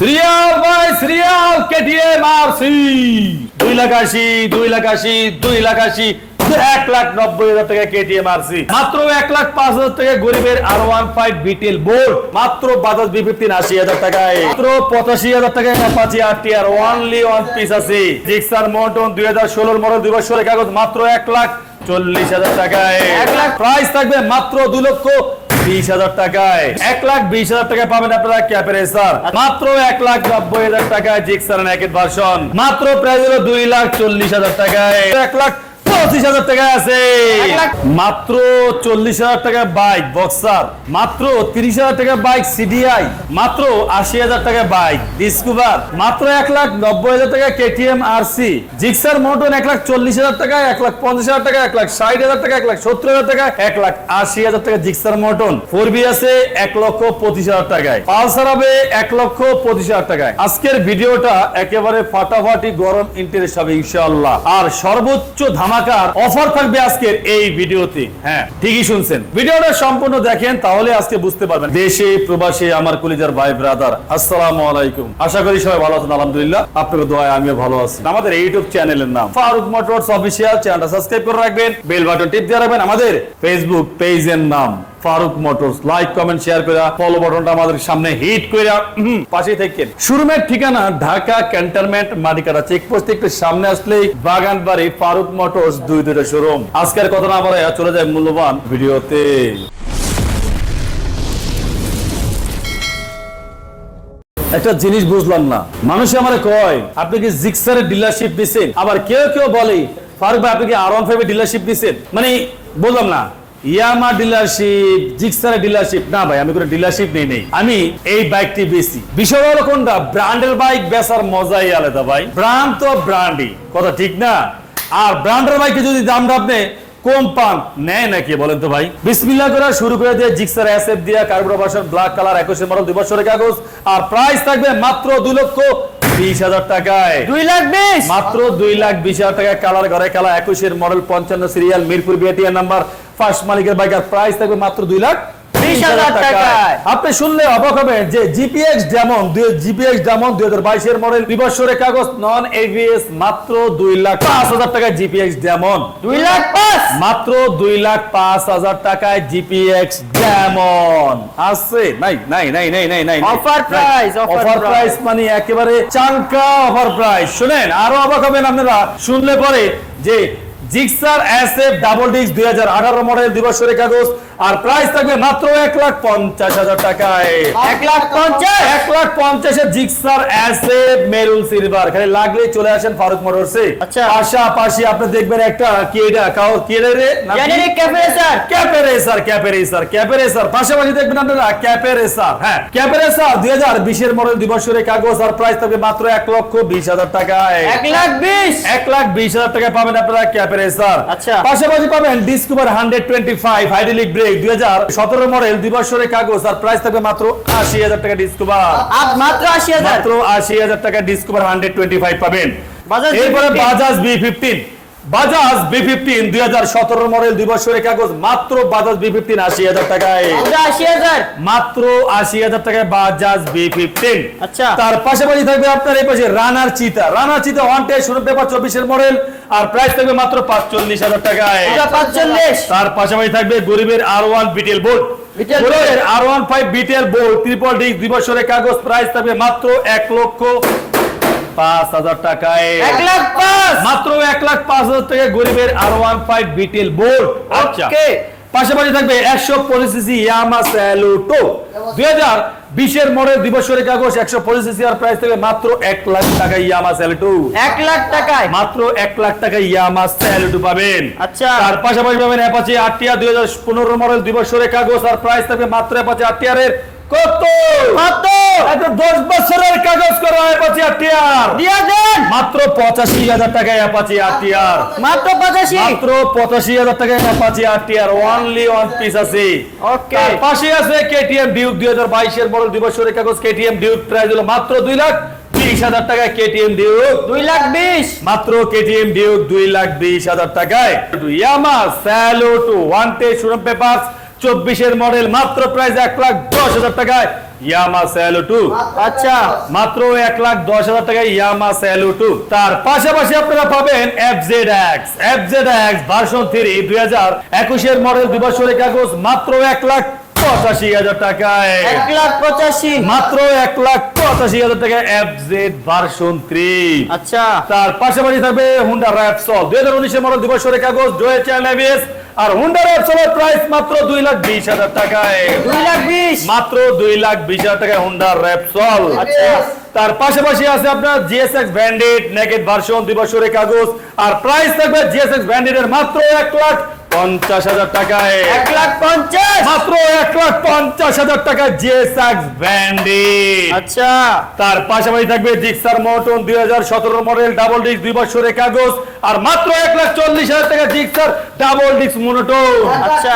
Serial by serial KTM R C দুই লাখ আশি দুই লাখ আশি দুই লাখ আশি এক লাখ নব্বই হাজার টাকা কেটিএম আর সি মাত্র এক লাখ পাঁচ হাজার টাকা গরিবের আর ওয়ান ফাইভ বিটেল বোর্ড মাত্র বাজাজ বি ফিফটিন আশি হাজার টাকায়। মাত্র পঁচাশি হাজার টাকায় Apache R T R only one piece আছে। জিক্সার মন্টন দুই হাজার ষোলোর মডেল দুই বছরের কাগজ মাত্র এক লাখ চল্লিশ হাজার টাকায়। এক লাখ? প্রাইস থাকবে মাত্র দু লক্ষ বিশ হাজার টাকায়। এক লাখ বিশ হাজার টাকায় পাবেন আপনারা ক্যাপের এসার মাত্র এক লাখ নব্বই হাজার টাকায় জিক্সার নেকেট ভার্সন। মাত্র প্রাইস হলো দুই লাখ চল্লিশ হাজার টাকায়। এক লাখ পঁচিশ হাজার টাকা আছে। মাত্র চল্লিশ হাজার টাকা বাইক বক্সার। মাত্র তিরিশ হাজার টাকা বাইক সিডিআই। মাত্র আশি হাজার টাকা বাইক ডিসকভার। মাত্র এক লাখ নব্বই হাজার টাকা KTM R C Gixxer monotone এক লাখ চল্লিশ হাজার টাকা এক লাখ পঞ্চাশ হাজার টাকা এক লাখ ষাট হাজার টাকা এক লাখ সত্তর হাজার টাকা এক লাখ আশি হাজার টাকা জিক্সার মোটন ফোর বি আছে এক লক্ষ পঁচিশ হাজার টাকায়। পালসার হবে এক লক্ষ পঁচিশ হাজার টাকায়। আজকের ভিডিওটা একেবারে ফাটাফাটি গরম ইন্টারেস্ট হবে ইনশাআল্লাহ। আর সর্বোচ্চ ধামাকার অফার থাকবে আজকের এই ভিডিওতে। হ্যাঁ ঠিকই শুনছেন। ভিডিওটা সম্পূর্ণ দেখেন, তাহলে আজকে বুঝতে পারবেন। দেশে, প্রবাসে আমার কলিজার ভাই ব্রাদার আসসালামু আলাইকুম। আশা করি সবাই ভালো আছেন, আলহামদুলিল্লাহ। আপনাকে দোয়ায় আমিও ভালো আছি। আমাদের ইউটিউব চ্যানেলের নাম ফারুক মোটরস অফিসিয়াল। চ্যানেলটা সাবস্ক্রাইব করে রাখবেন বেল বাটন টিপ দিয়ে রাখবেন। আমাদের ফেসবুক পেজের নাম Faruk motors. Like comment share করে ফলো বাটনটা আমাদের সামনে হিট করে পাশে থাকেন শোরুমের ঠিকানা ঢাকা ক্যান্টনমেন্ট মাটিকাটা চেকপোস্ট একটু সামনে আসলেই বাগান বাড়ি ফারুক মোটরস, দুই দুটো শোরুম আজকের কথা না বলে চলে যায় মূল্যবান ভিডিওতে। একটা জিনিস বুঝলাম না। মানুষ আমার কয়, আপনি কি জিক্সারের ডিলারশিপ দিচ্ছেন আবার কেউ কেউ বলে, ফারুক ভাই, আপনি কি আর ওয়ান ফাইভ ডিলারশিপ দিচ্ছেন মানে বললাম না। ইয়ামা ডিলারশিপ জিক্সারের ডিলারশিপ না ভাই আমি কোনো ডিলারশিপ নেই নেই। আমি এই বাইকটি বেশি বিষয় হলো কোনটা? ব্র্যান্ডের বাইক বেচার মজাই আলাদা ভাই। ব্র্যান্ড তো ব্র্যান্ডই কথা ঠিক না? আর ব্র্যান্ডের বাইকে যদি দামটা আপনি কম পান নেয় নাকি বলেন তো ভাই? বিসমিল্লা করে শুরু করে দিয়ে জিক্সার দিয়া কার্বোভার্সন ব্ল্যাক কালার একুশে মডেল দুই বছরের কাগজ। আর প্রাইস থাকবে মাত্র দুই লক্ষ বিশ হাজার টাকায়। দুই লাখ বিশ? মাত্র দুই লাখ বিশ হাজার টাকায় কালার ঘরে কালা একুশের মডেল পঞ্চান্ন সিরিয়াল মিরপুর বিআটিআর নাম্বার ফার্স্ট মালিকের বাইক আর প্রাইস থাকবে মাত্র দুই লাখ। আপনি শুনলে অবাক হবেন যে জিপিএক্স ডেমন জিপিএক্স ডেমন দুই হাজার বাইশের মডেল কাগজ নন এভিএস মাত্র দুই লাখ পাঁচ হাজার টাকায় জিপিএক্স ডেমন দুই লাখ পাঁচ। মাত্র দুই লাখ পাঁচ হাজার টাকায় জিপিএক্স ডেমন আছে? নাই নাই নাই নাই নাই নাই price, offer অফার প্রাইস মানে একেবারে চাঙ্কা অফার প্রাইস শুনেন আরও অবাক হবেন আপনারা। শুনলে পরে যে Gixxer S F double disc দুই হাজার আঠারো মডেল দুই বছরের আর প্রাইস থাকবে মাত্র এক লাখ পঞ্চাশ হাজার টাকায়। এক লাখ পঞ্চাশ? এক লাখ জিক্সার সিলভার খালি লাগলে চলে আসেন ফারুক মোটরসে আচ্ছা। পাশাপাশি আপনি দেখবেন একটা কাও রে? পাশাপাশি দেখবেন আপনারা হ্যাঁ। ক্যাপের এসার দুই হাজার বিশের মডেল কাগজ আর প্রাইস থাকবে মাত্র এক লক্ষ বিশ হাজার টাকায়। এক লাখ বিশ? এক লাখ বিশ হাজার টাকা পাবেন আপনারা ক্যাপের এসার আচ্ছা। পাশাপাশি পাবেন Discover hundred twenty five hydraulic brake দুই হাজার সতেরো মডেল দুই বছরের কাগজ আর প্রাইস থাকবে মাত্র আশি হাজার টাকা ডিসকভার মাত্র আশি হাজার। মাত্র আশি হাজার টাকা ডিসকভার হান্ড্রেড টোয়েন্টি ফাইভ পাবেন এরপরে B15 Bajaj B fifteen Bajaj B fifteen দুই হাজার সতেরো মডেল দুই বছরের কাগজ মাত্র বাজাজ বি ফিফটিন আশি হাজার টাকায়। আশি হাজার? মাত্র আশি হাজার টাকায় বাজাজ বি ফিফটিন আচ্ছা। তার পাশাপাশি থাকবে আপনার এই পাশে রানার চিতা। রানার চিতা ওয়ান টে শুরু পেপার চব্বিশের মডেল আর প্রাইস থাকবে মাত্র পাঁচচল্লিশ হাজার টাকায়। পাঁচচল্লিশ। তার পাশাপাশি থাকবে গরিবের আর ওয়ান বিটেল বোর্ড আর ওয়ান ফাইভ বিটেল বোর্ড ত্রিপল ডিস্ক দুই বছরের কাগজ প্রাইস থাকবে মাত্র এক লক্ষ পাঁচ হাজার টাকায়। এক লাখ পাঁচ! মাত্র এক লাখ পাঁচ হাজার টাকা গরিবের আর ওয়ান ফাইভ বিটেল বোর্ড। আচ্ছা। পাশাপাশি থাকবে একশো পঁচিশ সিসি ইয়ামা স্যালুটো। দুই হাজার বিশের মডেল কাগজ একশো পঁচিশ সিসি আর প্রাইস থাকবে মাত্র এক লাখ টাকা ইয়ামা স্যালুটো। এক লাখ টাকায়? মাত্র এক লাখ টাকা ইয়ামা স্যালুটো পাবেন। আচ্ছা। তার পাশাপাশি পাবেন অ্যাপাচি দুই হাজার পনেরো মডেল দুই বছরের কাগজ আর প্রাইস থাকবে মাত্র অ্যাপাচি আটটিয়ারের কত কত এত দশ বছরের কাগজ করা অ্যাপাচি আটটিয়ার দিয়া দেন! মাত্র টাকায় অ্যাপাচি মাত্র পঁচাশি? মাত্র পঁচাশি হাজার টাকায় Apache RTR only one piece আছে। ওকে তার পাশে আছে কেটিএম ডিউক দুই বছরের কাগজ। কেটিএম ডিউক প্রাইস হলো মাত্র দুই লাখ বিশ হাজার টাকায় কেটিএম ডিউক দুই লাখ বিশ। মাত্র কেটিএম ডিউক দুই লাখ বিশ হাজার টাকায়। ইয়ামা স্যালো টু ওয়ান টে পেপার চব্বিশের মডেল মাত্র প্রাইস এক লাখ দশ হাজার টাকায় ইয়ামা স্যালো টু আচ্ছা। মাত্র এক লাখ দশ হাজার টাকায় ইয়ামা স্যালো টু তার পাশাপাশি আপনারা পাবেন F Z X F Z X version three দুই হাজার একুশের মডেল দুই বছরের কাগজ মাত্র এক লাখ পঁচাশি হাজার টাকায়। এক লাখ পঁচাশি। মাত্র এক লাখ পঁচাশি হাজার এফ জেড ভার্সন থ্রি আচ্ছা। তার পাশাপাশি থাকবে হুন্ডা র্যাপসল দুই হাজার উনিশের মডেল দুই বছরের কাগজ আর হুন্ডা র্যাপসলের প্রাইস মাত্র দুই লাখ বিশ হাজার টাকায়। দুই লাখ বিশ। মাত্র দুই লাখ বিশ হাজার টাকায় হুন্ডা র্যাপসল আচ্ছা। তার পাশাপাশি আছে আপনার জিএসএক্স ব্যান্ডেড নেকেট ভার্সন দুই বছরের কাগজ। আর প্রাইস থাকবে জিএসএক্স ব্যান্ডেডের মাত্র এক লাখ পঞ্চাশ হাজার টাকায়। এক লাখ পঞ্চাশ। মাত্র এক লাখ পঞ্চাশ হাজার টাকায় জিএসএক্স ব্যান্ডেড আচ্ছা। তার পাশাপাশি থাকবে জিক্সার মোটন দুই হাজার সতেরো মডেল ডাবল ডিস্ক দুই বছরের কাগজ। আর মাত্র এক লাখ চল্লিশ হাজার টাকা জিক্সার ডাবল ডিস্ক মোনোটোন আচ্ছা।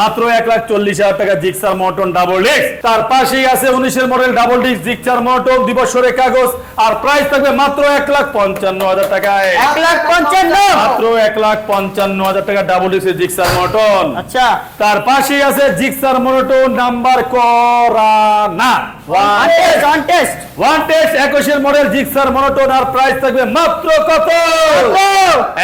মাত্র এক লাখ চল্লিশ হাজার টাকা জিক্সার মোটন ডাবল ডিস্ক তার পাশেই আছে উনিশের মডেল ডাবল ডিস্ক জিক্সার মোটন দুই বছরের কাগজ। আর প্রাইস থাকবে মাত্র এক লাখ পঞ্চান্ন হাজার টাকায়। এক লাখ পঞ্চান্ন। মাত্র এক লাখ পঞ্চান্ন হাজার টাকা ডাবল ডিস্কের জিক্সার মোটন। আচ্ছা। তার পাশেই আছে জিক্সার মোটন নাম্বার করা না কন্টেস্ট কন্টেস্ট ওয়ান টেস্ট একুশের মডেল জিক্সার মনোটন আর প্রাইস থাকবে মাত্র কত?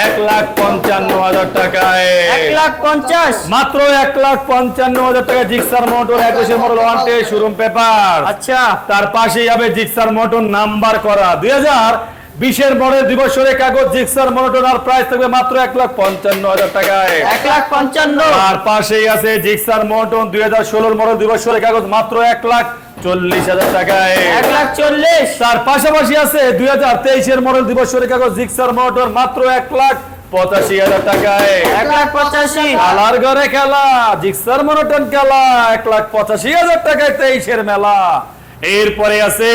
এক লাখ পঞ্চান্ন হাজার টাকায়। এক লাখ পঞ্চাশ। মাত্র এক লাখ পঞ্চান্ন হাজার টাকা জিক্সার মোটর একুশের model one test showroom paper আচ্ছা। তার পাশেই হবে জিক্সার মোটর নাম্বার করা। দুই হাজার বিশের মডেল দিবসের কাগজ জিক্সার আর প্রাইস থাকবে মাত্র এক লাখ পঞ্চান্ন হাজার টাকায়। এক লাখ পঞ্চান্ন। আর পাশেই আছে জিক্সার মোটন দুই হাজার ষোলোর মডেল দিবসের কাগজ মাত্র এক লাখ চল্লিশ হাজার টাকায়। এক লাখ চল্লিশ। তার পাশাপাশি আছে দুই হাজার তেইশের মডেল দিবসের কাগজ জিক্সার মাত্র এক লাখ পঁচাশি হাজার টাকায়। এক লাখ পঁচাশি। খেলার ঘরে খেলা জিক্সার মনোটন খেলা এক লাখ পঁচাশি হাজার টাকায় তেইশের মেলা। এরপরে আছে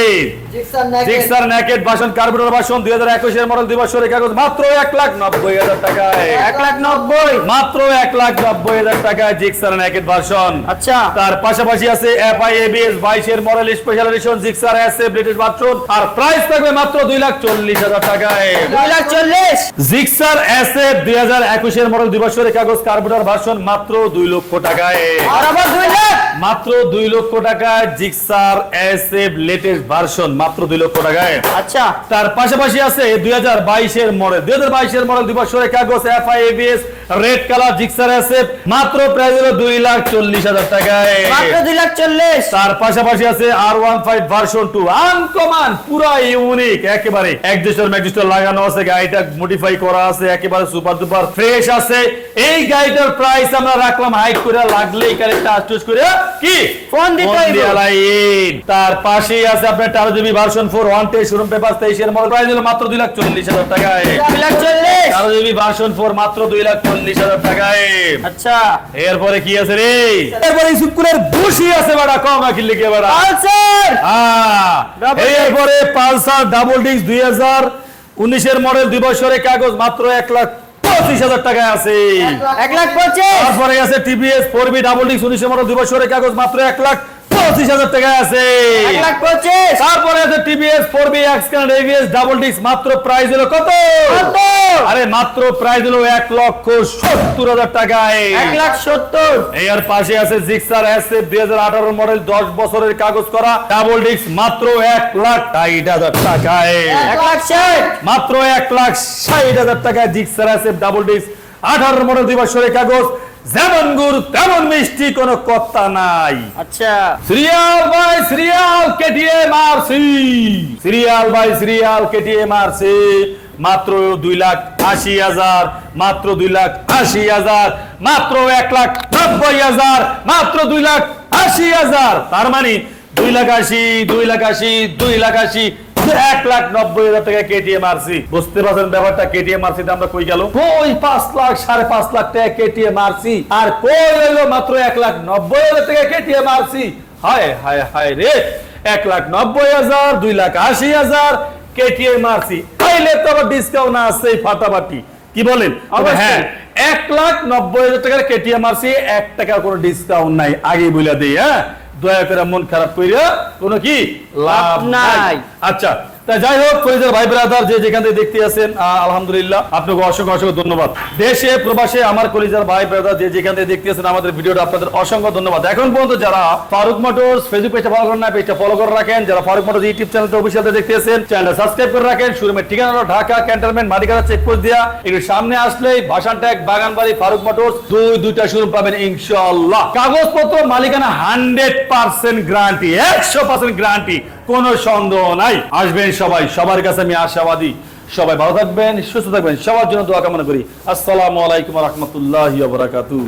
জিক্সার ন্যাকেট বাসন কার্বোরেটর বাসন দুই হাজার একুশের মডেল দিবসের কাগজ মাত্র এক লাখ নব্বই হাজার টাকায়। এক লাখ নব্বই? মাত্র এক লাখ নব্বই হাজার টাকায় জিক্সার ন্যাকেট ভার্সন আচ্ছা। তার পাশাপাশি আছে এফআই এবিএস বাইশের model special edition Gixxer SA British bathroom আর প্রাইস থাকবে মাত্র দুই লাখ চল্লিশ হাজার টাকায়। দুই লাখ চল্লিশ? জিক্সার এসএ দুই হাজার একুশের মডেল দিবসের কাগজ কার্বোরেটর ভার্সন মাত্র দুই লক্ষ টাকায়। আর আবার দুই লাখ? মাত্র দুই লক্ষ টাকায় জিক্সার এসএ লেটেস্ট ভার্সন মাত্র দুই লক্ষ টাকায়। আচ্ছা। তার পাশাপাশি আছে দুই হাজার বাইশের মডেল দুই হাজার বাইশের মডেল দিবসের কাগজ FI ABS red colour Gixxer SA মাত্র প্রাইস হলো দুই লাখ চল্লিশ হাজার টাকায়। মাত্র দুই লাখ চল্লিশ। তার পাশাপাশি আছে R one five version two uncommon পুরা ইউনিক একেবারে ম্যাকজোস্টার লাগানো আছে। গাড়িটা মডিফাই করা আছে একেবারে সুপার দুপার ফ্রেশ আছে। এই গাড়িটার প্রাইস আমরা রাখলাম হাইট করে লাগলে এই গাড়িটা করে কি? ফোন দিতে ফোন তার পাশেই আছে আপনার টারো জিবি ভার্সন ফোর ওয়ান টে শোরুম পেপার তেইশের মডেল প্রাইস হলো মাত্র দুই লাখ চল্লিশ হাজার টাকায়। দুই লাখ চল্লিশ? টারো জিবি ভার্সন ফোর মাত্র দুই লাখ চল্লিশ হাজার টাকায়। আচ্ছা। এরপরে কি আছে রে? এরপরে সুকুরের বুশি আছে বাড়া কম লিখে বাড়া। পালসার! হ্যাঁ, এরপরে পালসার ডাবল ডিস্ক দুই হাজার উনিশের মডেল দুই বছরের কাগজ মাত্র এক লাখ পঁচিশ হাজার টাকায় আছে। এক লাখ পঁচিশ? তারপরে আছে TVS four B double disc উনিশের মডেল দুই বছরের কাগজ মাত্র এক লাখ পঁচিশ হাজার টাকায় আছে। তারপরে আছে TVS four B X AVS double disc মাত্র প্রাইস হলো কত? কত? আরে মাত্র প্রাইস হলো এক লক্ষ সত্তর হাজার টাকায়। এক লাখ সত্তর। এর পাশে আছে জিক্সার এসএফ দুই হাজার আঠারো মডেল দশ বছরের কাগজ করা ডাবল ডিস্ক মাত্র এক লাখ ষাট হাজার টাকায়। এক লাখ ষাট। মাত্র এক লাখ ষাট হাজার টাকায় জিক্সার এসএফ ডাবল ডিস্ক আঠারো মডেল দুই বছরের কাগজ যেমন গুড় তেমন মিষ্টি কোনো কথা নাই। আচ্ছা। Serial by serial KTM RC serial by serial KTM RC মাত্র দুই লাখ আশি হাজার মাত্র দুই লাখ আশি হাজার মাত্র এক লাখ নব্বই হাজার মাত্র দুই লাখ আশি হাজার। তার মানে দুই লাখ আশি দুই লাখ আশি দুই লাখ আশি এক লাখ নব্বই হাজার টাকা কেটিএম আরসি বুঝতে পারছেন ব্যাপারটা? কেটিএম আরসি আমরা কই গেল কই? পাঁচ লাখ সাড়ে পাঁচ লাখ টাকা কেটিএম আরসি আর কই হইল মাত্র এক লাখ নব্বই হাজার টাকা কেটিএম আরসি হায় হায় হায় রে! এক লাখ নব্বই হাজার দুই লাখ আশি হাজার কেটিএম আরসি তাইলে তো আবার ডিসকাউন্ট আছে ফাটাফাটি। কি বলেন? হ্যাঁ এক লাখ নব্বই হাজার টাকার কেটিএম আরসি এক টাকা কোনো ডিসকাউন্ট নাই। আগে বলে দিই হ্যাঁ? দয়া করে মন খারাপ কইরা কোনো কি লাভ নাই নাই। আচ্ছা তাই যাই হোক, ফরিদের ভাই ব্রাদার যে যেখান থেকে দেখতে আছেন আলহামদুলিল্লাহ, আপনাকে অসংখ্য অসংখ্য ধন্যবাদ। দেশে, প্রবাসে আমার কলিজার ভাই ব্রাদার যে যেখান থেকে দেখতে আছেন আমাদের ভিডিওটা, আপনাদের অসংখ্য ধন্যবাদ। এখন পর্যন্ত যারা ফারুক মোটরস ফেসবুক পেজটা ফলো করেন না পেজটা ফলো করে রাখেন। যারা ফারুক মোটরস ইউটিউব চ্যানেলটা অফিসিয়াল দেখতে আছেন চ্যানেলটা সাবস্ক্রাইব করে রাখেন। শোরুমের ঠিকানা ঢাকা ক্যান্টনমেন্ট মালিকানা চেকপোস্ট দিয়া। একটু সামনে আসলেই ভাষান ট্যাগ বাগানবাড়ি ফারুক মোটরস দুই, দুইটা শোরুম পাবেন ইনশাআল্লাহ। কাগজপত্র, মালিকানা হান্ড্রেড পার্সেন্ট গ্যারান্টি একশো পার্সেন্ট গ্যারান্টি কোনো সন্দেহ নাই। আসবেন সবাই। সবার কাছে আমি আশাবাদী। সবাই ভালো থাকবেন, সুস্থ থাকবেন। সবার জন্য দোয়া কামনা করি। আসসালামু আলাইকুম রহমতুল্লাহ বারাকাতু